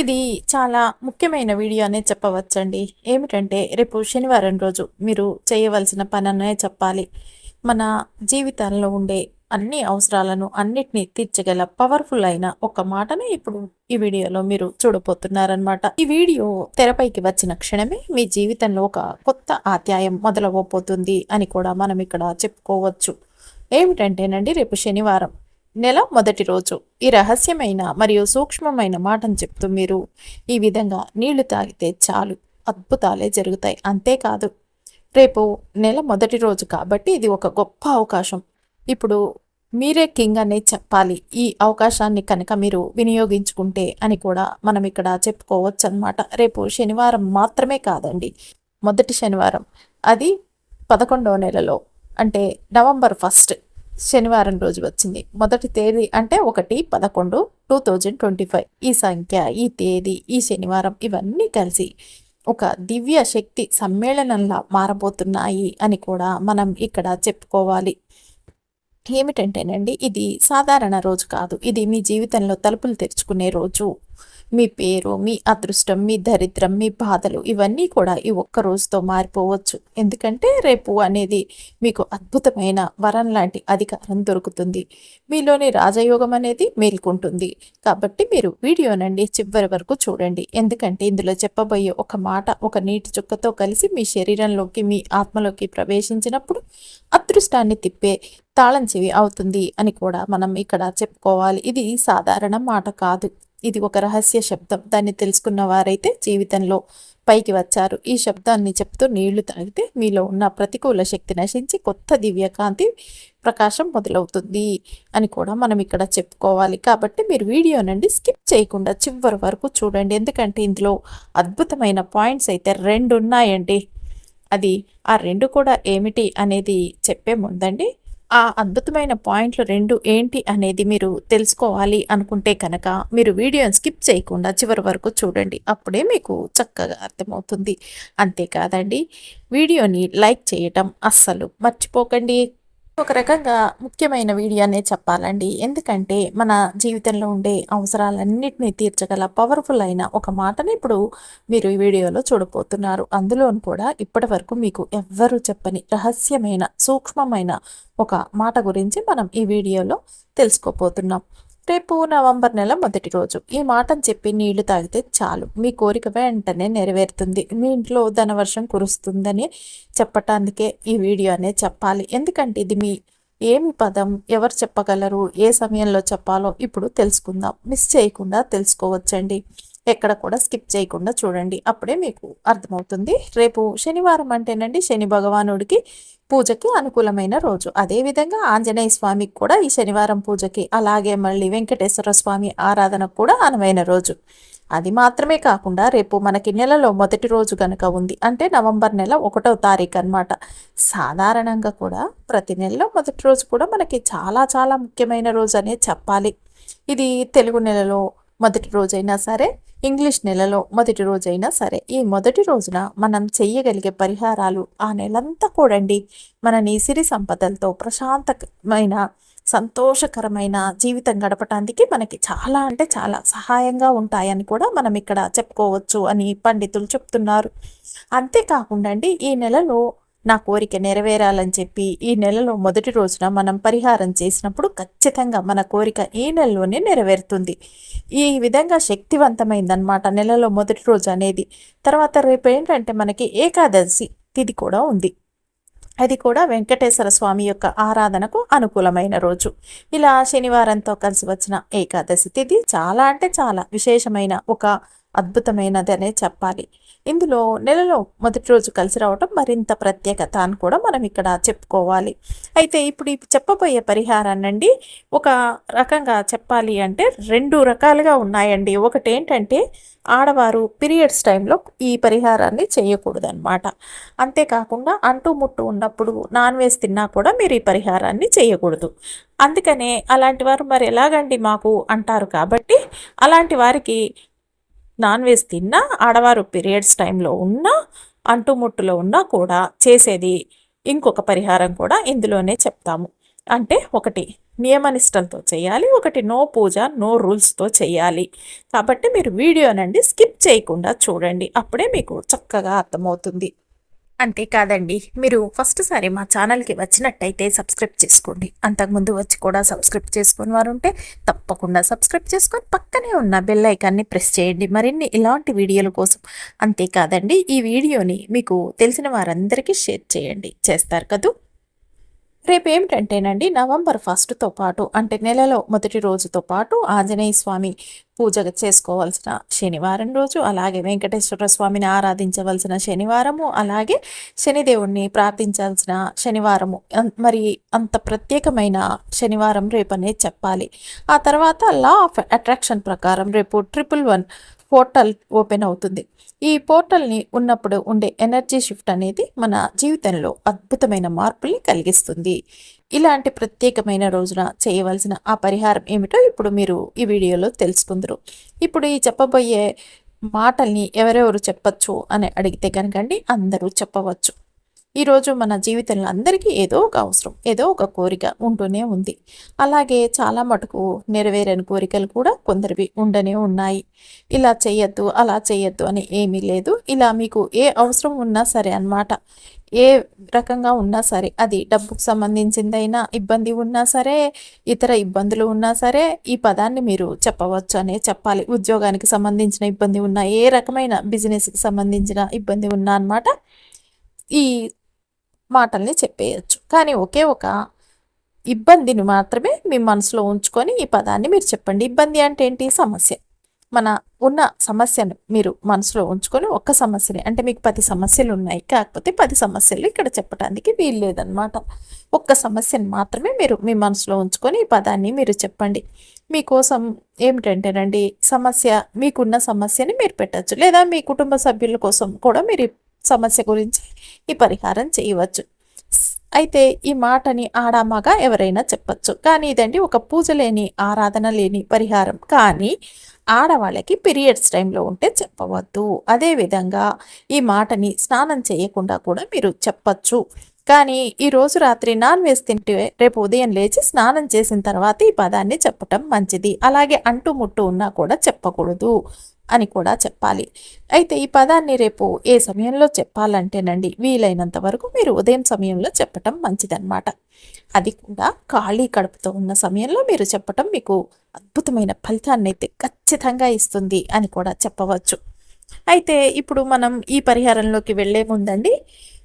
ఇది చాలా ముఖ్యమైన వీడియో అనే చెప్పవచ్చండి. ఏమిటంటే రేపు శనివారం రోజు మీరు చేయవలసిన పని చెప్పాలి. మన జీవితాల్లో ఉండే అన్ని అవసరాలను అన్నిటినీ తీర్చగల పవర్ఫుల్ అయిన ఒక మాటనే ఇప్పుడు ఈ వీడియోలో మీరు చూడబోతున్నారనమాట ఈ వీడియో తెరపైకి వచ్చిన క్షణమే మీ జీవితంలో ఒక కొత్త ఆధ్యాయం మొదలవబోతుంది అని కూడా మనం ఇక్కడ చెప్పుకోవచ్చు. ఏమిటంటేనండి రేపు శనివారం నెల మొదటి రోజు ఈ రహస్యమైన మరియు సూక్ష్మమైన మాటను చెప్తూ మీరు ఈ విధంగా నీళ్ళు తాగితే చాలు అద్భుతాలే జరుగుతాయి. అంతేకాదు రేపు నెల మొదటి రోజు కాబట్టి ఇది ఒక గొప్ప అవకాశం. ఇప్పుడు మీరే కింగ్ అనే చెప్పాలి. ఈ అవకాశాన్ని కనుక మీరు వినియోగించుకుంటే అని కూడా మనం ఇక్కడ చెప్పుకోవచ్చు అనమాట రేపు శనివారం మాత్రమే కాదండి మొదటి శనివారం. అది పదకొండవ నెలలో అంటే నవంబర్ ఫస్ట్. శనివారం రోజు వచ్చింది. మొదటి తేదీ అంటే ఒకటి పదకొండు టూ థౌజండ్ ట్వంటీ ఫైవ్. ఈ సంఖ్య ఈ తేదీ ఈ శనివారం ఇవన్నీ కలిసి ఒక దివ్య శక్తి సమ్మేళనంలా మారబోతున్నాయి అని కూడా మనం ఇక్కడ చెప్పుకోవాలి. ఏమిటంటేనండి ఇది సాధారణ రోజు కాదు. ఇది మీ జీవితంలో తలుపులు తెరుచుకునే రోజు. మీ పేరు మీ అదృష్టం మీ దరిద్రం మీ బాధలు ఇవన్నీ కూడా ఈ ఒక్క రోజుతో మారిపోవచ్చు. ఎందుకంటే రేపు అనేది మీకు అద్భుతమైన వరం లాంటి అధికారం దొరుకుతుంది. మీలోని రాజయోగం అనేది మేల్కొంటుంది. కాబట్టి మీరు వీడియోనండి చివరి వరకు చూడండి. ఎందుకంటే ఇందులో చెప్పబోయే ఒక మాట ఒక నీటి చుక్కతో కలిసి మీ శరీరంలోకి మీ ఆత్మలోకి ప్రవేశించినప్పుడు అదృష్టాన్ని తిప్పే తాళం చెవి అవుతుంది అని కూడా మనం ఇక్కడ చెప్పుకోవాలి. ఇది సాధారణ మాట కాదు. ఇది ఒక రహస్య శబ్దం. దాన్ని తెలుసుకున్న వారైతే జీవితంలో పైకి వచ్చారు. ఈ శబ్దాన్ని చెప్తూ నీళ్ళు తాగితే మీలో ఉన్న ప్రతికూల శక్తి నశించి కొత్త దివ్యకాంతి ప్రకాశం మొదలవుతుంది అని కూడా మనం ఇక్కడ చెప్పుకోవాలి. కాబట్టి మీరు వీడియో నుండి స్కిప్ చేయకుండా చివరి వరకు చూడండి. ఎందుకంటే ఇందులో అద్భుతమైన పాయింట్స్ అయితే రెండు ఉన్నాయండి అది ఆ రెండు కూడా ఏమిటి అనేది చెప్పే ముందండి. ఆ అద్భుతమైన పాయింట్లు రెండు ఏంటి అనేది మీరు తెలుసుకోవాలి అనుకుంటే కనుక మీరు వీడియోని స్కిప్ చేయకుండా చివరి వరకు చూడండి. అప్పుడే మీకు చక్కగా అర్థమవుతుంది. అంతేకాదండి వీడియోని లైక్ చేయటం అస్సలు మర్చిపోకండి. ఒక రకంగా ముఖ్యమైన వీడియో అనే చెప్పాలండి. ఎందుకంటే మన జీవితంలో ఉండే అవసరాలన్నింటినీ తీర్చగల పవర్ఫుల్ అయిన ఒక మాటని ఇప్పుడు మీరు ఈ వీడియోలో చూడబోతున్నారు. అందులోను కూడా ఇప్పటి వరకు మీకు ఎవ్వరూ చెప్పని రహస్యమైన సూక్ష్మమైన ఒక మాట గురించి మనం ఈ వీడియోలో తెలుసుకోబోతున్నాం. రేపు నవంబర్ నెల మొదటి రోజు. ఈ మాటను చెప్పి నీళ్ళు తాగితే చాలు. మీ కోరిక వెంటనే నెరవేరుతుంది. మీ ఇంట్లో ధనవర్షం కురుస్తుందని చెప్పటానికే ఈ వీడియో అనే చెప్పాలి. ఎందుకంటే ఇది మీ ఏమి పదం? ఎవరు చెప్పగలరు? ఏ సమయంలో చెప్పాలో ఇప్పుడు తెలుసుకుందాం. మిస్ చేయకుండా తెలుసుకోవచ్చండి. ఎక్కడ కూడా స్కిప్ చేయకుండా చూడండి. అప్పుడే మీకు అర్థమవుతుంది. రేపు శనివారం అంటేనండి శని భగవానుడికి పూజకి అనుకూలమైన రోజు. అదేవిధంగా ఆంజనేయ స్వామికి కూడా ఈ శనివారం పూజకి అలాగే మళ్ళీ వెంకటేశ్వర స్వామి ఆరాధనకు కూడా అనువైన రోజు. అది మాత్రమే కాకుండా రేపు మనకి నెలలో మొదటి రోజు కనుక ఉంది అంటే నవంబర్ నెల ఒకటో తారీఖు అనమాట సాధారణంగా కూడా ప్రతి నెలలో మొదటి రోజు కూడా మనకి చాలా చాలా ముఖ్యమైన రోజు అనే చెప్పాలి. ఇది తెలుగు నెలలో మొదటి రోజైనా సరే ఇంగ్లీష్ నెలలో మొదటి రోజైనా సరే ఈ మొదటి రోజున మనం చెయ్యగలిగే పరిహారాలు ఆ నెలంతా కూడండి మనని సిరి సంపదలతో ప్రశాంతమైన సంతోషకరమైన జీవితం గడపటానికి మనకి చాలా అంటే చాలా సహాయంగా ఉంటాయని కూడా మనం ఇక్కడ చెప్పుకోవచ్చు అని పండితులు చెప్తున్నారు. అంతేకాకుండా అండి ఈ నెలలో నా కోరిక నెరవేరాలని చెప్పి ఈ నెలలో మొదటి రోజున మనం పరిహారం చేసినప్పుడు ఖచ్చితంగా మన కోరిక ఈ నెలలోనే నెరవేరుతుంది. ఈ విధంగా శక్తివంతమైందనమాట నెలలో మొదటి రోజు అనేది. తర్వాత రేపు ఏంటంటే మనకి ఏకాదశి తిథి కూడా ఉంది. అది కూడా వెంకటేశ్వర స్వామి యొక్క ఆరాధనకు అనుకూలమైన రోజు. ఇలా శనివారంతో కలిసి వచ్చిన ఏకాదశి తిథి చాలా అంటే చాలా విశేషమైన ఒక అద్భుతమైనది అనే చెప్పాలి. ఇందులో నెలలో మొదటి రోజు కలిసి రావటం మరింత ప్రత్యేకత అని కూడా మనం ఇక్కడ చెప్పుకోవాలి. అయితే ఇప్పుడు చెప్పబోయే పరిహారాన్నండి ఒక రకంగా చెప్పాలి అంటే రెండు రకాలుగా ఉన్నాయండి. ఒకటి ఏంటంటే ఆడవారు పీరియడ్స్ టైంలో ఈ పరిహారాన్ని చేయకూడదనమాట అంతేకాకుండా అంటూ ముట్టు ఉన్నప్పుడు నాన్ వెజ్ తిన్నా కూడా మీరు ఈ పరిహారాన్ని చేయకూడదు. అందుకనే అలాంటి వారు మరి ఎలాగండి మాకు అంటారు కాబట్టి అలాంటి వారికి నాన్ వెజ్ తిన్నా ఆడవారు పీరియడ్స్ టైంలో ఉన్నా అంటుముట్టులో ఉన్నా కూడా చేసేది ఇంకొక పరిహారం కూడా ఇందులోనే చెప్తాము. అంటే ఒకటి నియమనిష్టంతో చేయాలి. ఒకటి నో పూజ నో రూల్స్తో చేయాలి. కాబట్టి మీరు వీడియోనండి స్కిప్ చేయకుండా చూడండి. అప్పుడే మీకు చక్కగా అర్థమవుతుంది. అంతేకాదండి మీరు ఫస్ట్ సారి మా ఛానల్కి వచ్చినట్టయితే సబ్స్క్రైబ్ చేసుకోండి. అంతకుముందు వచ్చి కూడా సబ్స్క్రైబ్ చేసుకుని వారు ఉంటే తప్పకుండా సబ్స్క్రైబ్ చేసుకొని పక్కనే ఉన్న బెల్ ఐకాన్ని ప్రెస్ చేయండి. మరిన్ని ఇలాంటి వీడియోల కోసం అంతేకాదండి ఈ వీడియోని మీకు తెలిసిన వారందరికీ షేర్ చేయండి. చేస్తారు కదూ? రేపు ఏమిటంటేనండి నవంబర్ ఫస్ట్తో పాటు అంటే నెలలో మొదటి రోజుతో పాటు ఆంజనేయ స్వామి పూజ చేసుకోవాల్సిన శనివారం రోజు అలాగే వెంకటేశ్వర స్వామిని ఆరాధించవలసిన శనివారము అలాగే శనిదేవుణ్ణి ప్రార్థించాల్సిన శనివారము మరి అంత ప్రత్యేకమైన శనివారం రేపనే చెప్పాలి. ఆ తర్వాత లా ఆఫ్ అట్రాక్షన్ ప్రకారం రేపు ట్రిపుల్ వన్ పోర్టల్ ఓపెన్ అవుతుంది. ఈ పోర్టల్ని ఉన్నప్పుడు ఉండే ఎనర్జీ షిఫ్ట్ అనేది మన జీవితంలో అద్భుతమైన మార్పుల్ని కలిగిస్తుంది. ఇలాంటి ప్రత్యేకమైన రోజున చేయవలసిన ఆ పరిహారం ఏమిటో ఇప్పుడు మీరు ఈ వీడియోలో తెలుసుకుందరు. ఇప్పుడు ఈ చెప్పబోయే మాటల్ని ఎవరెవరు చెప్పచ్చు అని అడిగితే కనుకండి అందరూ చెప్పవచ్చు. ఈరోజు మన జీవితంలో అందరికీ ఏదో ఒక అవసరం ఏదో ఒక కోరిక ఉంటూనే ఉంది. అలాగే చాలా మటుకు నెరవేరని కోరికలు కూడా కొందరివి ఉండనే ఉన్నాయి. ఇలా చేయొద్దు అలా చేయొద్దు అని ఏమీ లేదు. ఇలా మీకు ఏ అవసరం ఉన్నా సరే అనమాట ఏ రకంగా ఉన్నా సరే అది డబ్బుకు సంబంధించిందైనా ఇబ్బంది ఉన్నా సరే ఇతర ఇబ్బందులు ఉన్నా సరే ఈ పదాన్ని మీరు చెప్పవచ్చు అనే చెప్పాలి. ఉద్యోగానికి సంబంధించిన ఇబ్బంది ఉన్నా ఏ రకమైన బిజినెస్కి సంబంధించిన ఇబ్బంది ఉన్నా అనమాట ఈ మాటల్ని చెప్పేయచ్చు. కానీ ఒకే ఒక ఇబ్బందిని మాత్రమే మీ మనసులో ఉంచుకొని ఈ పదాన్ని మీరు చెప్పండి. ఇబ్బంది అంటే ఏంటి? సమస్య. మన ఉన్న సమస్యను మీరు మనసులో ఉంచుకొని ఒక్క సమస్యని అంటే మీకు పది సమస్యలు ఉన్నాయి కాకపోతే పది సమస్యలు ఇక్కడ చెప్పడానికి వీలు లేదనమాట ఒక్క సమస్యను మాత్రమే మీరు మీ మనసులో ఉంచుకొని ఈ పదాన్ని మీరు చెప్పండి. మీకోసం ఏమిటంటేనండి సమస్య మీకున్న సమస్యని మీరు పెట్టచ్చు. లేదా మీ కుటుంబ సభ్యుల కోసం కూడా మీరు సమస్య గురించి ఈ పరిహారం చేయవచ్చు. అయితే ఈ మాటని ఆడామగా ఎవరైనా చెప్పచ్చు. కానీ ఇదండి ఒక పూజ లేని ఆరాధన లేని పరిహారం. కానీ ఆడవాళ్ళకి పీరియడ్స్ టైంలో ఉంటే చెప్పవద్దు. అదేవిధంగా ఈ మాటని స్నానం చేయకుండా కూడా మీరు చెప్పచ్చు. కానీ ఈ రోజు రాత్రి నాన్ వేసి తింటే రేపు ఉదయం లేచి స్నానం చేసిన తర్వాత ఈ పదాన్ని చెప్పటం మంచిది. అలాగే అంటు ముట్టు ఉన్నా కూడా చెప్పకూడదు. అని కూడా చెప్పాలి. అయితే ఈ పదాన్ని రేపు ఏ సమయంలో చెప్పాలంటేనండి వీలైనంత వరకు మీరు ఉదయం సమయంలో చెప్పటం మంచిదన్నమాట. అది కూడా ఖాళీ కడుపుతో ఉన్న సమయంలో మీరు చెప్పటం మీకు అద్భుతమైన ఫలితాన్ని అయితే ఖచ్చితంగా ఇస్తుంది అని కూడా చెప్పవచ్చు. అయితే ఇప్పుడు మనం ఈ పరిహారంలోకి వెళ్ళే ముందండి.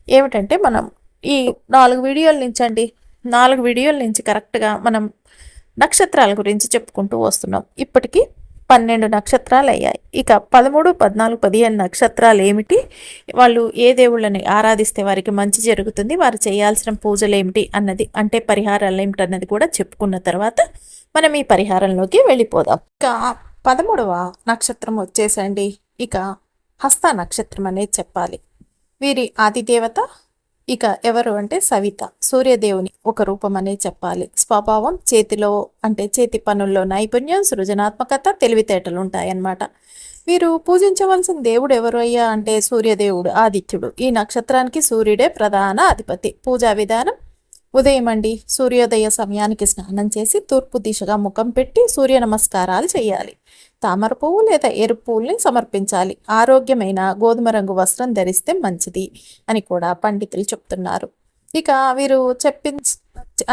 ఏమిటంటే మనం ఈ నాలుగు వీడియోల నుంచి అండి నాలుగు వీడియోల నుంచి కరెక్ట్గా మనం నక్షత్రాల గురించి చెప్పుకుంటూ వస్తున్నాం. ఇప్పటికీ పన్నెండు నక్షత్రాలు అయ్యాయి ఇక పదమూడు పద్నాలుగు పదిహేను నక్షత్రాలు ఏమిటి వాళ్ళు ఏ దేవుళ్ళని ఆరాధిస్తే వారికి మంచి జరుగుతుంది? వారు చేయాల్సిన పూజలు ఏమిటి అన్నది అంటే పరిహారాలు ఏమిటి అన్నది కూడా చెప్పుకున్న తర్వాత మనం ఈ పరిహారంలోకి వెళ్ళిపోదాం. ఇక పదమూడవ నక్షత్రం వచ్చేసండి. ఇక హస్త నక్షత్రం అనేది చెప్పాలి. వీరి ఆదిదేవత ఇక ఎవరు అంటే సవిత. సూర్యదేవుని ఒక రూపం అనే చెప్పాలి. స్వభావం చేతిలో అంటే చేతి పనుల్లో నైపుణ్యం సృజనాత్మకత తెలివితేటలు ఉంటాయన్నమాట. వీరు పూజించవలసిన దేవుడు ఎవరు అయ్యా? అంటే సూర్యదేవుడు ఆదిత్యుడు. ఈ నక్షత్రానికి సూర్యుడే ప్రధాన అధిపతి. పూజా విధానం? ఉదయం అండి. సూర్యోదయ సమయానికి స్నానం చేసి తూర్పు దిశగా ముఖం పెట్టి సూర్య నమస్కారాలు చేయాలి. తామర పువ్వు లేదా ఎరుపు పువ్వుల్ని సమర్పించాలి. ఆరోగ్యమైన గోధుమ రంగు వస్త్రం ధరిస్తే మంచిది అని కూడా పండితులు చెప్తున్నారు. ఇక వీరు చెప్పించ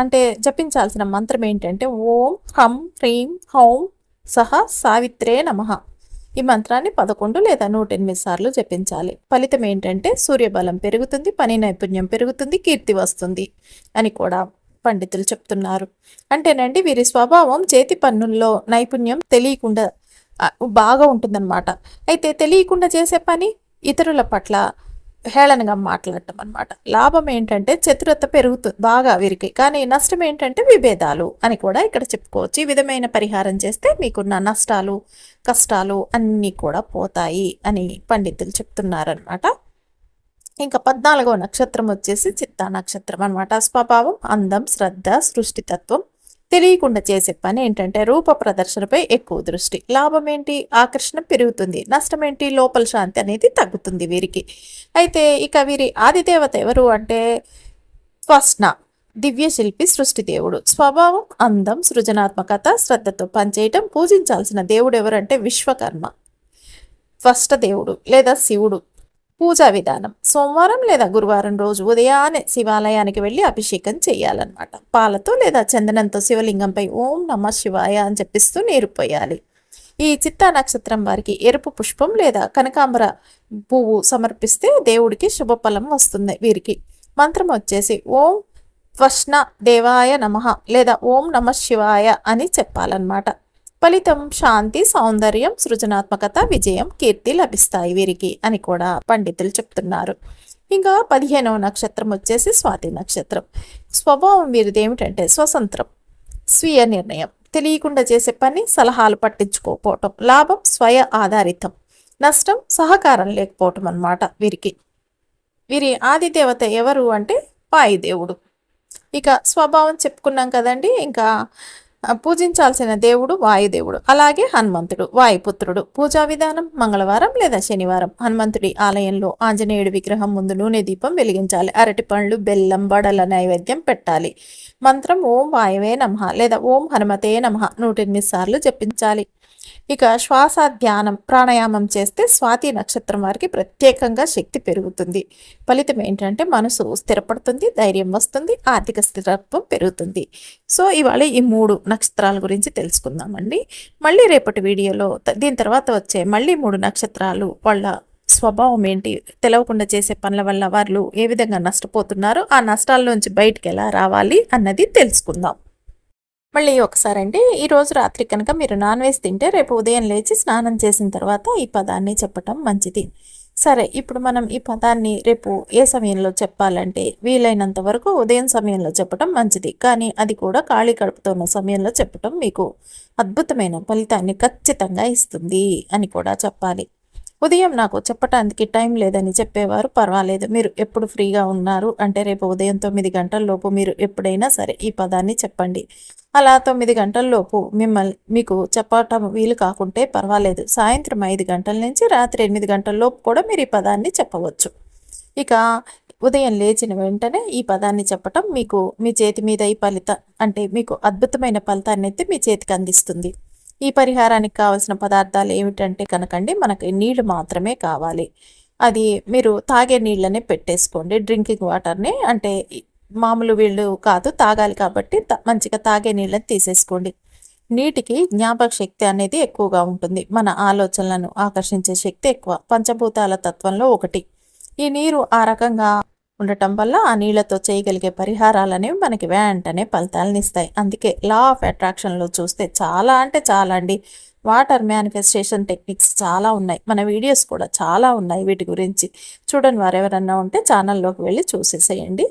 అంటే జపించాల్సిన మంత్రం ఏంటంటే ఓం హం హ్రీం హౌం సహ సావిత్రే నమ. ఈ మంత్రాన్ని పదకొండు లేదా నూట ఎనిమిది సార్లు జపించాలి. ఫలితం ఏంటంటే సూర్యబలం పెరుగుతుంది పని నైపుణ్యం పెరుగుతుంది కీర్తి వస్తుంది అని కూడా పండితులు చెప్తున్నారు. అంటేనండి వీరి స్వభావం చేతి పన్నుల్లో నైపుణ్యం తెలియకుండా బాగా ఉంటుందన్నమాట. అయితే తెలియకుండా చేసే పని ఇతరుల పట్ల హేళనగా మాట్లాడటం అనమాట లాభం ఏంటంటే చతురత పెరుగుతుంది బాగా వీరికి కానీ నష్టం ఏంటంటే విభేదాలు అని కూడా ఇక్కడ చెప్పుకోవచ్చు. ఈ విధమైన పరిహారం చేస్తే మీకున్న నష్టాలు కష్టాలు అన్నీ కూడా పోతాయి అని పండితులు చెప్తున్నారనమాట ఇంకా పద్నాలుగో నక్షత్రం వచ్చేసి చిత్తా నక్షత్రం అనమాట స్వభావం అందం శ్రద్ధ సృష్టితత్వం తెలియకుండా చేసే పని ఏంటంటే రూప ప్రదర్శనపై ఎక్కువ దృష్టి. లాభం ఏంటి? ఆకర్షణ పెరుగుతుంది. నష్టం ఏంటి? లోపల శాంతి అనేది తగ్గుతుంది వీరికి. అయితే ఇక వీరి ఆదిదేవత ఎవరు అంటే స్వస్న దివ్య శిల్పి సృష్టి దేవుడు. స్వభావం అందం సృజనాత్మకత శ్రద్ధతో పనిచేయటం పూజించాల్సిన దేవుడు ఎవరంటే విశ్వకర్మ. స్పష్ట దేవుడు లేదా శివుడు. పూజా విధానం. సోమవారం లేదా గురువారం రోజు ఉదయాన్నే శివాలయానికి వెళ్ళి అభిషేకం చేయాలన్నమాట. పాలతో లేదా చందనంతో శివలింగంపై ఓం నమ శివాయ అని చెప్పిస్తూ నీరు పోయాలి. ఈ చిత్తా నక్షత్రం వారికి ఎరుపు పుష్పం లేదా కనకాంబర పువ్వు సమర్పిస్తే దేవుడికి శుభఫలం వస్తుంది వీరికి. మంత్రం వచ్చేసి ఓం త్వష్ణ దేవాయ నమ లేదా ఓం నమ శివాయ అని చెప్పాలన్నమాట. ఫలితం శాంతి సౌందర్యం సృజనాత్మకత విజయం కీర్తి లభిస్తాయి వీరికి అని కూడా పండితులు చెప్తున్నారు. ఇంకా పదిహేనవ నక్షత్రం వచ్చేసి స్వాతి నక్షత్రం. స్వభావం వీరిది ఏమిటంటే స్వతంత్రం స్వీయ నిర్ణయం తెలియకుండా చేసే పని సలహాలు పట్టించుకోకపోవటం లాభం స్వయ ఆధారితం నష్టం సహకారం లేకపోవటం అన్నమాట వీరికి. వీరి ఆదిదేవత ఎవరు అంటే పాయిదేవుడు ఇక స్వభావం చెప్పుకున్నాం కదండి ఇంకా పూజించాల్సిన దేవుడు వాయుదేవుడు అలాగే హనుమంతుడు వాయుపుత్రుడు. పూజా విధానం మంగళవారం లేదా శనివారం. హనుమంతుడి ఆలయంలో ఆంజనేయుడి విగ్రహం ముందు నూనె దీపం వెలిగించాలి. అరటి పండ్లు బెల్లం బడల నైవేద్యం పెట్టాలి. మంత్రం ఓం వాయువే నమః లేదా ఓం హనుమతే నమః నూటెనిమిది సార్లు జపించాలి. ఇక శ్వాస ధ్యానం ప్రాణాయామం చేస్తే స్వాతి నక్షత్రం వారికి ప్రత్యేకంగా శక్తి పెరుగుతుంది. ఫలితం ఏంటంటే మనసు స్థిరపడుతుంది ధైర్యం వస్తుంది ఆర్థిక స్థిరత్వం పెరుగుతుంది. సో ఇవాళ ఈ మూడు నక్షత్రాల గురించి తెలుసుకుందామండి. మళ్ళీ రేపటి వీడియోలో దీని తర్వాత వచ్చే మళ్ళీ మూడు నక్షత్రాలు వాళ్ళ స్వభావం ఏంటి తెలవకుండా చేసే పనుల వల్ల వాళ్ళు ఏ విధంగా నష్టపోతున్నారో ఆ నష్టాల్లోంచి బయటకు ఎలా రావాలి అన్నది తెలుసుకుందాం. మళ్ళీ ఒకసారి అండి ఈరోజు రాత్రి కనుక మీరు నాన్ వెజ్ తింటే రేపు ఉదయం లేచి స్నానం చేసిన తర్వాత ఈ పదాన్ని చెప్పటం మంచిది. సరే ఇప్పుడు మనం ఈ పదాన్ని రేపు ఏ సమయంలో చెప్పాలంటే వీలైనంత వరకు ఉదయం సమయంలో చెప్పటం మంచిది. కానీ అది కూడా ఖాళీ కడుపుతో ఉన్న సమయంలో చెప్పటం మీకు అద్భుతమైన ఫలితాన్ని ఖచ్చితంగా ఇస్తుంది అని కూడా చెప్పాలి. ఉదయం నాకు చెప్పటానికి టైం లేదని చెప్పేవారు పర్వాలేదు. మీరు ఎప్పుడు ఫ్రీగా ఉన్నారు? అంటే రేపు ఉదయం తొమ్మిది గంటల్లోపు మీరు ఎప్పుడైనా సరే ఈ పదాన్ని చెప్పండి. అలా తొమ్మిది గంటల్లోపు మిమ్మల్ని మీకు చెప్పటం వీలు కాకుంటే పర్వాలేదు. సాయంత్రం ఐదు గంటల నుంచి రాత్రి ఎనిమిది గంటల్లోపు కూడా మీరు ఈ పదాన్ని చెప్పవచ్చు. ఇక ఉదయం లేచిన వెంటనే ఈ పదాన్ని చెప్పటం మీకు మీ చేతి మీద ఈ ఫలిత అంటే మీకు అద్భుతమైన ఫలితాన్ని అయితే మీ చేతికి అందిస్తుంది. ఈ పరిహారానికి కావాల్సిన పదార్థాలు ఏమిటంటే కనుకండి మనకి నీళ్ళు మాత్రమే కావాలి. అది మీరు తాగే నీళ్ళనే పెట్టేసుకోండి డ్రింకింగ్ వాటర్ని. అంటే మామూలు వీళ్ళు కాదు తాగాలి కాబట్టి త- మంచిగా తాగే నీళ్ళని తీసేసుకోండి. నీటికి జ్ఞాపక శక్తి అనేది ఎక్కువగా ఉంటుంది. మన ఆలోచనలను ఆకర్షించే శక్తి ఎక్కువ. పంచభూతాల తత్వంలో ఒకటి. ఈ నీరు ఆ రకంగా ఉండటం వల్ల ఆ నీళ్ళతో చేయగలిగే పరిహారాలు అనేవి మనకి వెంటనే ఫలితాలను ఇస్తాయి. అందుకే లా ఆఫ్ అట్రాక్షన్లో చూస్తే చాలా అంటే చాలా అండి. వాటర్ మేనిఫెస్టేషన్ టెక్నిక్స్ చాలా ఉన్నాయి. మన వీడియోస్ కూడా చాలా ఉన్నాయి వీటి గురించి. చూడని వారు ఎవరన్నా ఉంటే ఛానల్లోకి వెళ్ళి చూసేసేయండి.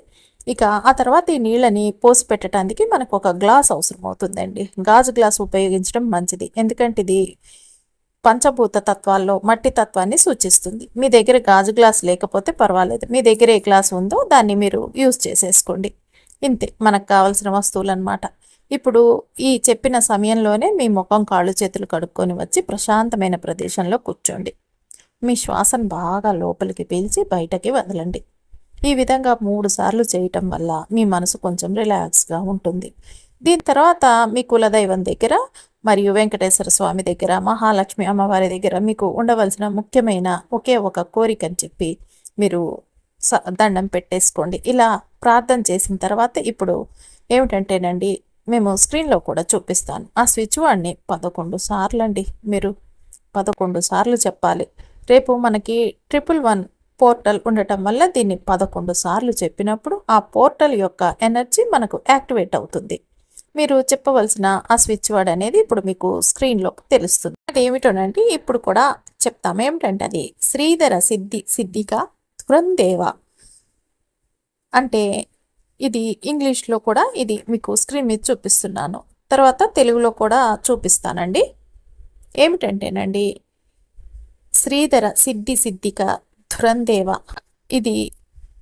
ఇక ఆ తర్వాత ఈ నీళ్ళని పోసి పెట్టడానికి మనకు ఒక గ్లాస్ అవసరం అవుతుందండి గాజు గ్లాస్ ఉపయోగించడం మంచిది. ఎందుకంటే ఇది పంచభూత తత్వాల్లో మట్టి తత్వాన్ని సూచిస్తుంది. మీ దగ్గర గాజు గ్లాస్ లేకపోతే పర్వాలేదు. మీ దగ్గర ఏ గ్లాస్ ఉందో దాన్ని మీరు యూజ్ చేసేసుకోండి. ఇంతే మనకు కావాల్సిన వస్తువులు అనమాట ఇప్పుడు ఈ చెప్పిన సమయంలోనే మీ ముఖం కాళ్ళు చేతులు కడుక్కొని వచ్చి ప్రశాంతమైన ప్రదేశంలో కూర్చోండి. మీ శ్వాసను బాగా లోపలికి పీల్చి బయటకి వదలండి. ఈ విధంగా మూడు సార్లు చేయటం వల్ల మీ మనసు కొంచెం రిలాక్స్గా ఉంటుంది. దీని తర్వాత మీ కులదైవం దగ్గర మరియు వెంకటేశ్వర స్వామి దగ్గర మహాలక్ష్మి అమ్మవారి దగ్గర మీకు ఉండవలసిన ముఖ్యమైన ఒకే ఒక కోరిక అని చెప్పి మీరు స- దండం పెట్టేసుకోండి. ఇలా ప్రార్థన చేసిన తర్వాత ఇప్పుడు ఏమిటంటేనండి మేము స్క్రీన్లో కూడా చూపిస్తాను. ఆ స్విచ్ వాడిని పదకొండు సార్లు అండి మీరు పదకొండు సార్లు చెప్పాలి. రేపు మనకి ట్రిపుల్ వన్ పోర్టల్ ఉండటం వల్ల దీన్ని పదకొండు సార్లు చెప్పినప్పుడు ఆ పోర్టల్ యొక్క ఎనర్జీ మనకు యాక్టివేట్ అవుతుంది. మీరు చెప్పవలసిన ఆ స్విచ్ వర్డ్ అనేది ఇప్పుడు మీకు స్క్రీన్లో తెలుస్తుంది. అది ఏమిటోనంటే ఇప్పుడు కూడా చెప్తాం ఏమిటంటే అది శ్రీధర సిద్ధి సిద్ధిక తురందేవ. అంటే ఇది ఇంగ్లీష్లో కూడా ఇది మీకు స్క్రీన్ మీద చూపిస్తున్నాను. తర్వాత తెలుగులో కూడా చూపిస్తానండి. ఏమిటంటేనండి శ్రీధర సిద్ధి సిద్ధిక ధురందేవ ఇది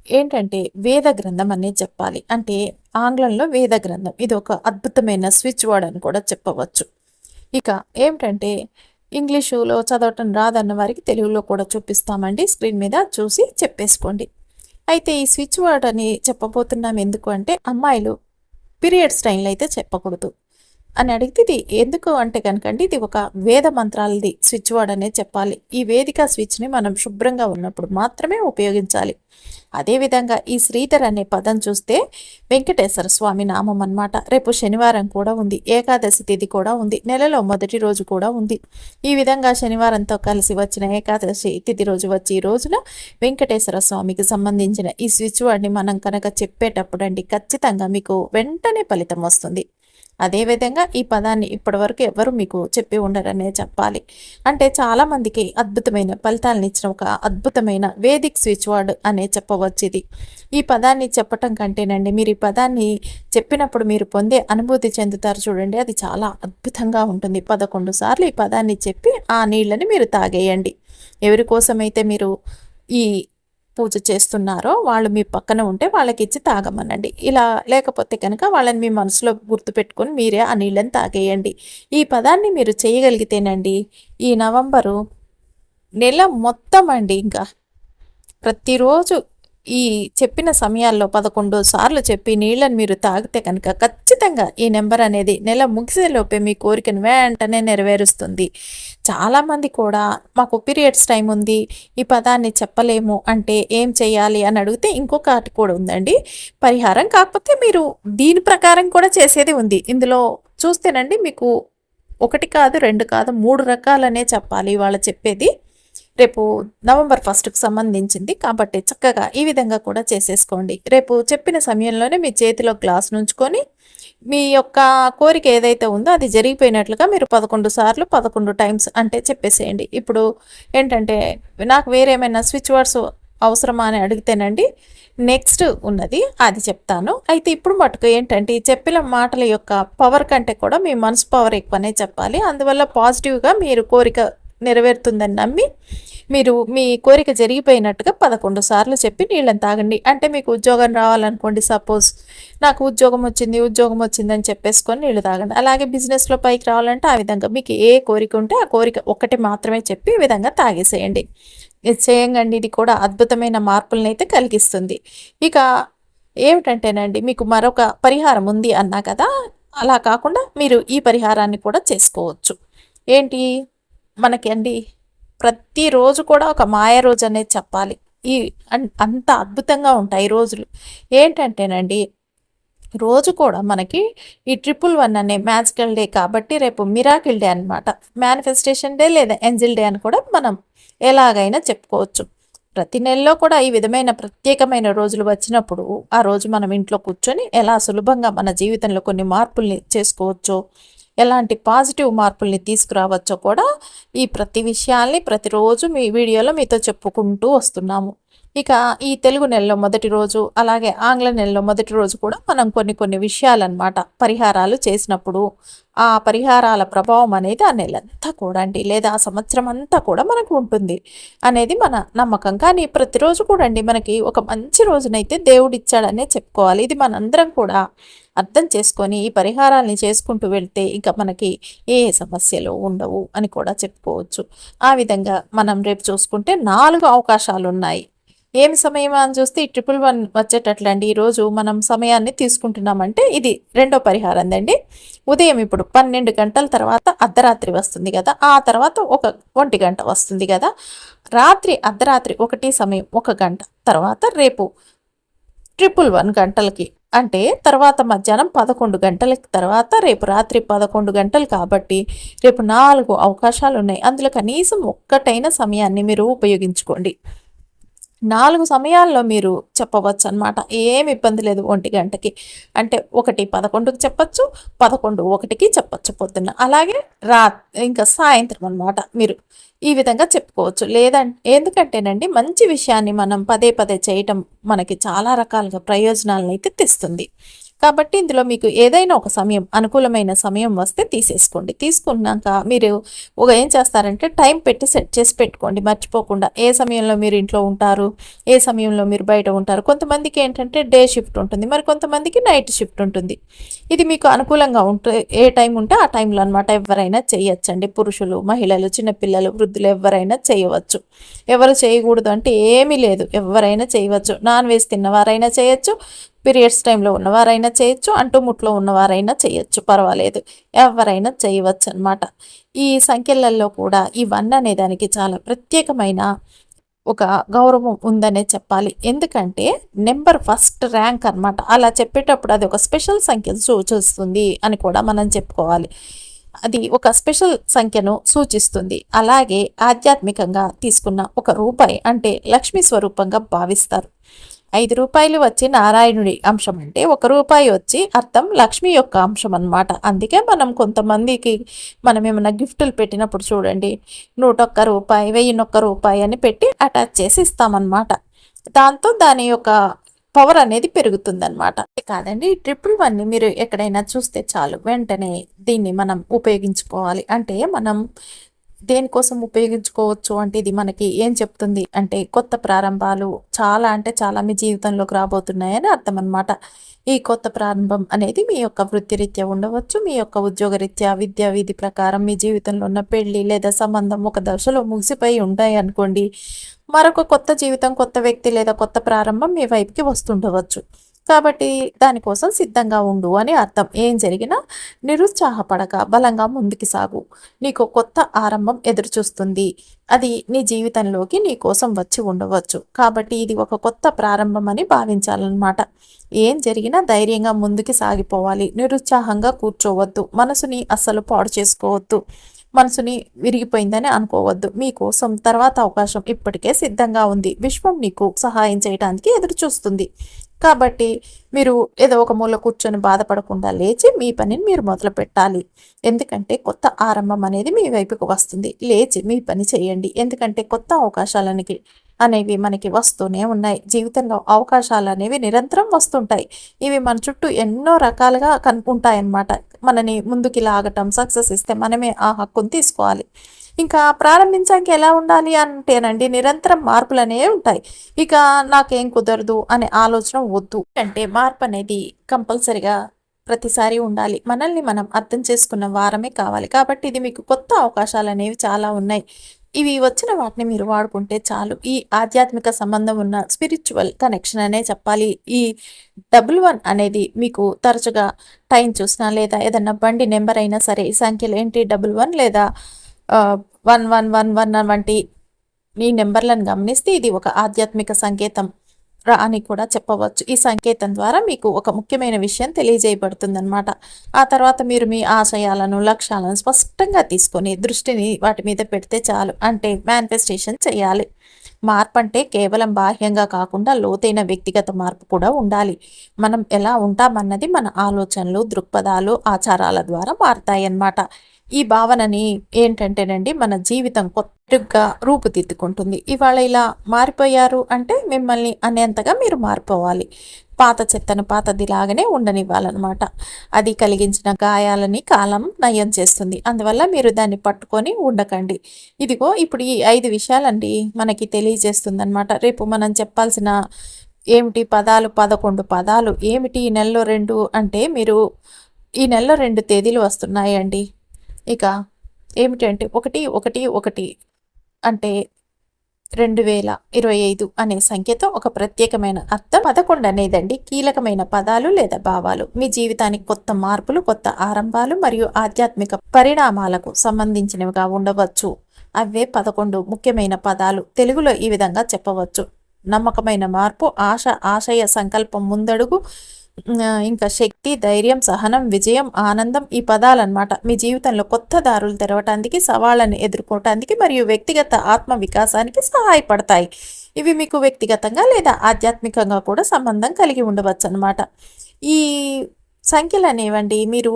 ఏంటంటే వేద గ్రంథం అనేది చెప్పాలి. అంటే ఆంగ్లంలో వేద గ్రంథం. ఇది ఒక అద్భుతమైన స్విచ్ వర్డ్ అని కూడా చెప్పవచ్చు. ఇక ఏమిటంటే ఇంగ్లీషులో చదవటం రాదన్న వారికి తెలుగులో కూడా చూపిస్తామండి. స్క్రీన్ మీద చూసి చెప్పేసుకోండి. అయితే ఈ స్విచ్ వర్డ్ అని చెప్పబోతున్నాం ఎందుకు అంటే అమ్మాయిలు పీరియడ్స్ టైంలో అయితే చెప్పకూడదు. అని అడిగితే ఇది ఎందుకు అంటే కనుకండి ఇది ఒక వేద మంత్రాలది స్విచ్ బోర్డ్ అనే చెప్పాలి. ఈ వేదిక స్విచ్ని మనం శుభ్రంగా ఉన్నప్పుడు మాత్రమే ఉపయోగించాలి. అదేవిధంగా ఈ శ్రీధర్ అనే పదం చూస్తే వెంకటేశ్వర స్వామి నామం అన్నమాట. రేపు శనివారం కూడా ఉంది ఏకాదశి తిథి కూడా ఉంది నెలలో మొదటి రోజు కూడా ఉంది. ఈ విధంగా శనివారంతో కలిసి వచ్చిన ఏకాదశి తిథి రోజు వచ్చి ఈ రోజున వెంకటేశ్వర స్వామికి సంబంధించిన ఈ స్విచ్ వర్డ్ని మనం కనుక చెప్పేటప్పుడు అండి ఖచ్చితంగా మీకు వెంటనే ఫలితం వస్తుంది. అదేవిధంగా ఈ పదాన్ని ఇప్పటివరకు ఎవరు మీకు చెప్పి ఉండరనే చెప్పాలి. అంటే చాలామందికి అద్భుతమైన ఫలితాలను ఇచ్చిన ఒక అద్భుతమైన వేదిక్ స్విచ్ వర్డ్ అనే చెప్పవచ్చు ఇది. ఈ పదాన్ని చెప్పటం కంటేనండి మీరు ఈ పదాన్ని చెప్పినప్పుడు మీరు పొందే అనుభూతి చెందుతారు చూడండి అది చాలా అద్భుతంగా ఉంటుంది. పదకొండు సార్లు ఈ పదాన్ని చెప్పి ఆ నీళ్ళని మీరు తాగేయండి. ఎవరి కోసమైతే మీరు ఈ పూజ చేస్తున్నారో వాళ్ళు మీ పక్కన ఉంటే వాళ్ళకి ఇచ్చి తాగమనండి. ఇలా లేకపోతే కనుక వాళ్ళని మీ మనసులో గుర్తుపెట్టుకొని మీరే ఆ నీళ్ళని తాగేయండి. ఈ పదాన్ని మీరు చేయగలిగితేనండి ఈ నవంబరు నెల మొత్తం అండి ఇంకా. ప్రతిరోజు ఈ చెప్పిన సమయాల్లో పదకొండు సార్లు చెప్పి నీళ్ళని మీరు తాగితే కనుక ఖచ్చితంగా ఈ నెంబర్ అనేది నెల ముగిసేలోపే మీ కోరికను వెంటనే నెరవేరుస్తుంది. చాలామంది కూడా మాకు పీరియడ్స్ టైం ఉంది ఈ పదాన్ని చెప్పలేము అంటే ఏం చేయాలి? అని అడిగితే ఇంకొకటి కూడా ఉందండి. పరిహారం కాకపోతే మీరు దీని ప్రకారం కూడా చేసేది ఉంది. ఇందులో చూస్తేనండి మీకు ఒకటి కాదు రెండు కాదు మూడు రకాలనే చెప్పాలి వాళ్ళు చెప్పేది. రేపు నవంబర్ ఫస్ట్కి సంబంధించింది కాబట్టి చక్కగా ఈ విధంగా కూడా చేసేసుకోండి. రేపు చెప్పిన సమయంలోనే మీ చేతిలో గ్లాస్ నుంచుకొని మీ యొక్క కోరిక ఏదైతే ఉందో అది జరిగిపోయినట్లుగా మీరు పదకొండు సార్లు పదకొండు టైమ్స్ అంటే చెప్పేసేయండి. ఇప్పుడు ఏంటంటే నాకు వేరేమైనా స్విచ్ వర్డ్స్ అవసరమా అని అడిగితేనండి నెక్స్ట్ ఉన్నది అది చెప్తాను. అయితే ఇప్పుడు మటుకు ఏంటంటే ఈ చెప్పిన మాటల యొక్క పవర్ కంటే కూడా మీ మనసు పవర్ ఎక్కువనే చెప్పాలి. అందువల్ల పాజిటివ్గా మీరు కోరిక నెరవేరుతుందని నమ్మి మీరు మీ కోరిక జరిగిపోయినట్టుగా పదకొండు సార్లు చెప్పి నీళ్ళని తాగండి. అంటే మీకు ఉద్యోగం రావాలనుకోండి సపోజ్ నాకు ఉద్యోగం వచ్చింది ఉద్యోగం వచ్చిందని చెప్పేసుకొని నీళ్ళు తాగండి. అలాగే బిజినెస్లో పైకి రావాలంటే ఆ విధంగా మీకు ఏ కోరిక ఉంటే ఆ కోరిక ఒక్కటి మాత్రమే చెప్పి ఈ విధంగా తాగేసేయండి. ఇది చేయండి ఇది కూడా అద్భుతమైన మార్పులను అయితే కలిగిస్తుంది. ఇక ఏమిటంటేనండి మీకు మరొక పరిహారం ఉంది అన్నా కదా అలా కాకుండా మీరు ఈ పరిహారాన్ని కూడా చేసుకోవచ్చు. ఏంటి? మనకి అండి ప్రతిరోజు కూడా ఒక మాయ రోజు అనేది చెప్పాలి. ఈ అంత అద్భుతంగా ఉంటాయి రోజులు. ఏంటంటేనండి రోజు కూడా మనకి ఈ ట్రిపుల్ వన్ అనే మ్యాజికల్ డే కాబట్టి రేపు మిరాకిల్ డే అనమాట మేనిఫెస్టేషన్ డే లేదా ఎంజిల్ డే అని కూడా మనం ఎలాగైనా చెప్పుకోవచ్చు. ప్రతి నెలలో కూడా ఈ విధమైన ప్రత్యేకమైన రోజులు వచ్చినప్పుడు ఆ రోజు మనం ఇంట్లో కూర్చొని ఎలా సులభంగా మన జీవితంలో కొన్ని మార్పుల్ని చేసుకోవచ్చో ఎలాంటి పాజిటివ్ మార్పుల్ని తీసుకురావచ్చో కూడా ఈ ప్రతి విషయాల్ని ప్రతిరోజు మీ వీడియోలో మీతో చెప్పుకుంటూ వస్తున్నాము. ఇక ఈ తెలుగు నెలలో మొదటి రోజు అలాగే ఆంగ్ల నెలలో మొదటి రోజు కూడా మనం కొన్ని కొన్ని విషయాలన్నమాట పరిహారాలు చేసినప్పుడు ఆ పరిహారాల ప్రభావం అనేది ఆ నెలంతా కూడా అండి లేదా ఆ సంవత్సరం అంతా కూడా మనకు ఉంటుంది అనేది మన నమ్మకం. కానీ ప్రతిరోజు కూడా అండి మనకి ఒక మంచి రోజునైతే దేవుడిచ్చాడనే చెప్పుకోవాలి. ఇది మనందరం కూడా అర్థం చేసుకొని ఈ పరిహారాలని చేసుకుంటూ వెళ్తే ఇంకా మనకి ఏ సమస్యలు ఉండవు అని కూడా చెప్పుకోవచ్చు. ఆ విధంగా మనం రేపు చూసుకుంటే నాలుగు అవకాశాలు ఉన్నాయి ఏమి సమయం అని చూస్తే ఈ ట్రిపుల్ వన్ వచ్చేటట్లండి. ఈరోజు మనం సమయాన్ని తీసుకుంటున్నామంటే ఇది రెండో పరిహారం అండి. ఉదయం ఇప్పుడు పన్నెండు గంటల తర్వాత అర్ధరాత్రి వస్తుంది కదా. ఆ తర్వాత ఒక ఒంటి గంట వస్తుంది కదా. రాత్రి అర్ధరాత్రి ఒకటి సమయం ఒక గంట తర్వాత రేపు ట్రిపుల్ వన్ గంటలకి. అంటే తర్వాత మధ్యాహ్నం పదకొండు గంటల తర్వాత రేపు రాత్రి పదకొండు గంటలు కాబట్టి రేపు నాలుగు అవకాశాలు ఉన్నాయి అందులో కనీసం ఒక్కటైన సమయాన్ని మీరు ఉపయోగించుకోండి. నాలుగు సమయాల్లో మీరు చెప్పవచ్చు అనమాట ఏమి ఇబ్బంది లేదు ఒంటి గంటకి. అంటే ఒకటి పదకొండుకి చెప్పచ్చు పదకొండు ఒకటికి చెప్పచ్చు పొద్దున్న. అలాగే రా ఇంకా సాయంత్రం అనమాట మీరు ఈ విధంగా చెప్పుకోవచ్చు. లేదంటే ఎందుకంటేనండి మంచి విషయాన్ని మనం పదే పదే చేయటం మనకి చాలా రకాలుగా ప్రయోజనాలను అయితే తెస్తుంది. కాబట్టి ఇందులో మీకు ఏదైనా ఒక సమయం అనుకూలమైన సమయం వస్తే తీసేసుకోండి. తీసుకున్నాక మీరు ఒక ఏం చేస్తారంటే టైం పెట్టి సెట్ చేసి పెట్టుకోండి. మర్చిపోకుండా ఏ సమయంలో మీరు ఇంట్లో ఉంటారు ఏ సమయంలో మీరు బయట ఉంటారు. కొంతమందికి ఏంటంటే డే షిఫ్ట్ ఉంటుంది. మరి కొంతమందికి నైట్ షిఫ్ట్ ఉంటుంది. ఇది మీకు అనుకూలంగా ఉంటే ఏ టైం ఉంటే ఆ టైంలో అనమాట ఎవరైనా చేయొచ్చండి. పురుషులు మహిళలు చిన్నపిల్లలు వృద్ధులు ఎవరైనా చేయవచ్చు. ఎవరు చేయకూడదు అంటే ఏమీ లేదు. ఎవరైనా చేయవచ్చు. నాన్ వెజ్ తిన్నవారైనా చేయొచ్చు. పీరియడ్స్ టైంలో ఉన్నవారైనా చేయొచ్చు అంటుముట్లో ఉన్నవారైనా చేయొచ్చు. పర్వాలేదు ఎవరైనా చేయవచ్చు అనమాట ఈ సంఖ్యలలో కూడా ఈ వన్ అనే దానికి చాలా ప్రత్యేకమైన ఒక గౌరవం ఉందనే చెప్పాలి. ఎందుకంటే నెంబర్ ఫస్ట్ ర్యాంక్ అనమాట అలా చెప్పేటప్పుడు అది ఒక స్పెషల్ సంఖ్యను సూచిస్తుంది అని కూడా మనం చెప్పుకోవాలి. అది ఒక స్పెషల్ సంఖ్యను సూచిస్తుంది. అలాగే ఆధ్యాత్మికంగా తీసుకున్న ఒక రూపాయి అంటే లక్ష్మీ స్వరూపంగా భావిస్తారు. ఐదు రూపాయలు వచ్చి నారాయణుడి అంశం అంటే ఒక రూపాయి వచ్చి అర్థం లక్ష్మి యొక్క అంశం అనమాట అందుకే మనం కొంతమందికి మనం ఏమైనా గిఫ్టులు పెట్టినప్పుడు చూడండి నూటొక్క రూపాయి వెయ్యినొక్క రూపాయి అని పెట్టి అటాచ్ చేసి ఇస్తామన్నమాట. దాంతో దాని యొక్క పవర్ అనేది పెరుగుతుందన్నమాట. కాదండి ట్రిపుల్ వన్ని మీరు ఎక్కడైనా చూస్తే చాలు వెంటనే దీన్ని మనం ఉపయోగించుకోవాలి. అంటే మనం దేనికోసం ఉపయోగించుకోవచ్చు? అంటే ఇది మనకి ఏం చెప్తుంది? అంటే కొత్త ప్రారంభాలు చాలా అంటే చాలా మీ జీవితంలోకి రాబోతున్నాయని అర్థం అనమాట ఈ కొత్త ప్రారంభం అనేది మీ యొక్క వృత్తిరీత్యా ఉండవచ్చు మీ యొక్క ఉద్యోగరీత్యా విద్యా విధి ప్రకారం మీ జీవితంలో ఉన్న పెళ్ళి లేదా సంబంధం ఒక దశలో ముగిసిపోయి ఉంటాయి అనుకోండి. మరొక కొత్త జీవితం కొత్త వ్యక్తి లేదా కొత్త ప్రారంభం మీ వైపుకి వస్తుండవచ్చు. కాబట్టి దానికోసం సిద్ధంగా ఉండు అని అర్థం. ఏం జరిగినా నిరుత్సాహపడక బలంగా ముందుకు సాగు. నీకు కొత్త ఆరంభం ఎదురుచూస్తుంది. అది నీ జీవితంలోకి నీ కోసం వచ్చి ఉండవచ్చు. కాబట్టి ఇది ఒక కొత్త ప్రారంభం అని భావించాలన్నమాట. ఏం జరిగినా ధైర్యంగా ముందుకు సాగిపోవాలి. నిరుత్సాహంగా కూర్చోవద్దు. మనసుని అస్సలు పాడు చేసుకోవద్దు. మనసుని విరిగిపోయిందని అనుకోవద్దు. మీకోసం తర్వాత అవకాశం ఇప్పటికే సిద్ధంగా ఉంది. విశ్వం నీకు సహాయం చేయడానికి ఎదురు చూస్తుంది. కాబట్టి మీరు ఏదో ఒక మూల కూర్చొని బాధపడకుండా లేచి మీ పనిని మీరు మొదలు పెట్టాలి. ఎందుకంటే కొత్త ఆరంభం అనేది మీ వైపుకు వస్తుంది. లేచి మీ పని చేయండి. ఎందుకంటే కొత్త అవకాశాలనికి అనేవి మనకి వస్తూనే ఉన్నాయి. జీవితంలో అవకాశాలు అనేవి నిరంతరం వస్తుంటాయి. ఇవి మన చుట్టూ ఎన్నో రకాలుగా కనుకుంటాయన్నమాట మనని ముందుకి లాగటం సక్సెస్ ఇస్తే మనమే ఆ హక్కును తీసుకోవాలి. ఇంకా ప్రారంభించాక ఎలా ఉండాలి అంటేనండి నిరంతరం మార్పులు అనేవి ఉంటాయి. ఇక నాకేం కుదరదు అనే ఆలోచన వద్దు. అంటే మార్పు అనేది కంపల్సరిగా ప్రతిసారి ఉండాలి. మనల్ని మనం అర్థం చేసుకున్న వారమే కావాలి. కాబట్టి ఇది మీకు కొత్త అవకాశాలు అనేవి చాలా ఉన్నాయి. ఇవి వచ్చిన వాటిని మీరు వాడుకుంటే చాలు. ఈ ఆధ్యాత్మిక సంబంధం ఉన్న స్పిరిచువల్ కనెక్షన్ అనే చెప్పాలి. ఈ డబుల్ వన్ అనేది మీకు తరచుగా టైం చూసినా లేదా ఏదన్నా బండి నెంబర్ అయినా సరే ఈ సంఖ్యలు ఏంటి? డబుల్ వన్ లేదా వన్ వన్ వన్ వన్ వంటి ఈ నెంబర్లను గమనిస్తే ఇది ఒక ఆధ్యాత్మిక సంకేతం. రా అని కూడా చెప్పవచ్చు. ఈ సంకేతం ద్వారా మీకు ఒక ముఖ్యమైన విషయం తెలియజేయబడుతుందన్నమాట. ఆ తర్వాత మీరు మీ ఆశయాలను లక్ష్యాలను స్పష్టంగా తీసుకొని దృష్టిని వాటి మీద పెడితే చాలు. అంటే మేనిఫెస్టేషన్ చేయాలి. మార్పు అంటే కేవలం బాహ్యంగా కాకుండా లోతైన వ్యక్తిగత మార్పు కూడా ఉండాలి. మనం ఎలా ఉంటామన్నది మన ఆలోచనలు దృక్పథాలు ఆచారాల ద్వారా మారుతాయన్నమాట. ఈ భావనని ఏంటంటేనండి మన జీవితం కొత్తగా రూపుదిద్దుకుంటుంది. ఇవాళ ఇలా మారిపోయారు అంటే మిమ్మల్ని అనేంతగా మీరు మారిపోవాలి. పాత చెత్తను పాతదిలాగానే ఉండనివ్వాలన్నమాట. అది కలిగించిన గాయాలని కాలం నయం చేస్తుంది. అందువల్ల మీరు దాన్ని పట్టుకొని ఉండకండి. ఇదిగో ఇప్పుడు ఈ ఐదు విషయాలండి మనకి తెలియజేస్తుంది అనమాట రేపు మనం చెప్పాల్సిన ఏమిటి పదాలు పదకొండు పదాలు ఏమిటి ఈ నెలలో రెండు అంటే మీరు ఈ నెలలో రెండు తేదీలు వస్తున్నాయండి. ఇక ఏమిటంటే ఒకటి ఒకటి ఒకటి అంటే రెండు వేల ఇరవై ఐదు అనే సంఖ్యతో ఒక ప్రత్యేకమైన అర్థం పదకొండు అనేదండి. కీలకమైన పదాలు లేదా భావాలు. మీ జీవితానికి కొత్త మార్పులు కొత్త ఆరంభాలు మరియు ఆధ్యాత్మిక పరిణామాలకు సంబంధించినవిగా ఉండవచ్చు. అవే పదకొండు ముఖ్యమైన పదాలు. తెలుగులో ఈ విధంగా చెప్పవచ్చు. నమ్మకమైన మార్పు ఆశ ఆశయ సంకల్పం ముందడుగు ఇంకా శక్తి ధైర్యం సహనం విజయం ఆనందం ఈ పదాలన్నమాట. మీ జీవితంలో కొత్త దారులు తెరవటానికి సవాళ్ళను ఎదుర్కోవటానికి మరియు వ్యక్తిగత ఆత్మ వికాసానికి సహాయపడతాయి. ఇవి మీకు వ్యక్తిగతంగా లేదా ఆధ్యాత్మికంగా కూడా సంబంధం కలిగి ఉండవచ్చు అనమాట ఈ సంఖ్యలు అనేవండి మీరు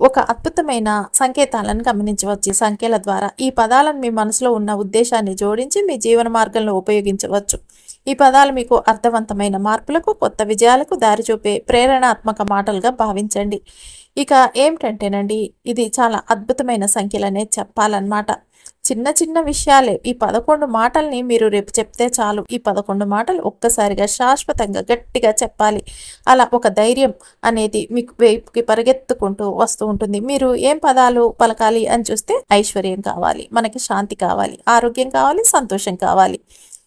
ఒక అద్భుతమైన సంకేతాలను గమనించవచ్చు. ఈ సంఖ్యల ద్వారా ఈ పదాలను మీ మనసులో ఉన్న ఉద్దేశాన్ని జోడించి మీ జీవన మార్గంలో ఉపయోగించవచ్చు. ఈ పదాలు మీకు అర్థవంతమైన మార్పులకు కొత్త విజయాలకు దారి చూపే ప్రేరణాత్మక మాటలుగా భావించండి. ఇక ఏమిటంటేనండి ఇది చాలా అద్భుతమైన సంఖ్యలనే చెప్పాలన్నమాట. చిన్న చిన్న విషయాలే ఈ పదకొండు మాటల్ని మీరు రేపు చెప్తే చాలు. ఈ పదకొండు మాటలు ఒక్కసారిగా శాశ్వతంగా గట్టిగా చెప్పాలి. అలా ఒక ధైర్యం అనేది మీకు వైపుకి పరిగెత్తుకుంటూ వస్తూ ఉంటుంది. మీరు ఏం పదాలు పలకాలి అని చూస్తే ఐశ్వర్యం కావాలి మనకి శాంతి కావాలి ఆరోగ్యం కావాలి సంతోషం కావాలి.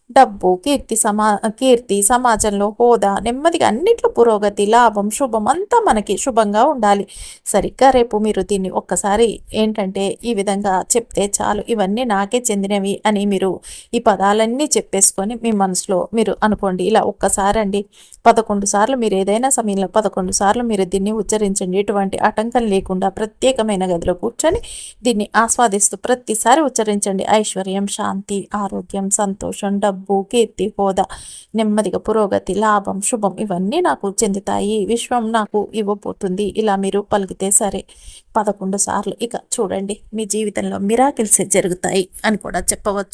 డబ్బు కీర్తి సమా కీర్తి సమాజంలో హోదా నెమ్మదిగా అన్నిట్లో పురోగతి లాభం శుభం అంతా మనకి శుభంగా ఉండాలి. సరిగ్గా రేపు మీరు దీన్ని ఒక్కసారి ఏంటంటే ఈ విధంగా చెప్తే చాలు ఇవన్నీ నాకే చెందినవి అని మీరు ఈ పదాలన్నీ చెప్పేసుకొని మీ మనసులో మీరు అనుకోండి ఇలా ఒక్కసారి అండి పదకొండు సార్లు మీరు ఏదైనా సమయంలో పదకొండు సార్లు మీరు దీన్ని ఉచ్చరించండి. ఎటువంటి ఆటంకం లేకుండా ప్రత్యేకమైన గదిలో కూర్చొని దీన్ని ఆస్వాదిస్తూ ప్రతిసారి ఉచ్చరించండి. ఐశ్వర్యం శాంతి ఆరోగ్యం సంతోషం డబ్బు కీర్తి హోదా నెమ్మదిగా పురోగతి లాభం శుభం ఇవన్నీ నాకు చెందుతాయి. విశ్వం నాకు ఇవ్వబోతుంది. ఇలా మీరు పలికితే సరే. పదకొండు సార్లు ఇక చూడండి మీ జీవితంలో మిరాకిల్స్ జరుగుతాయి అని కూడా చెప్పవచ్చు.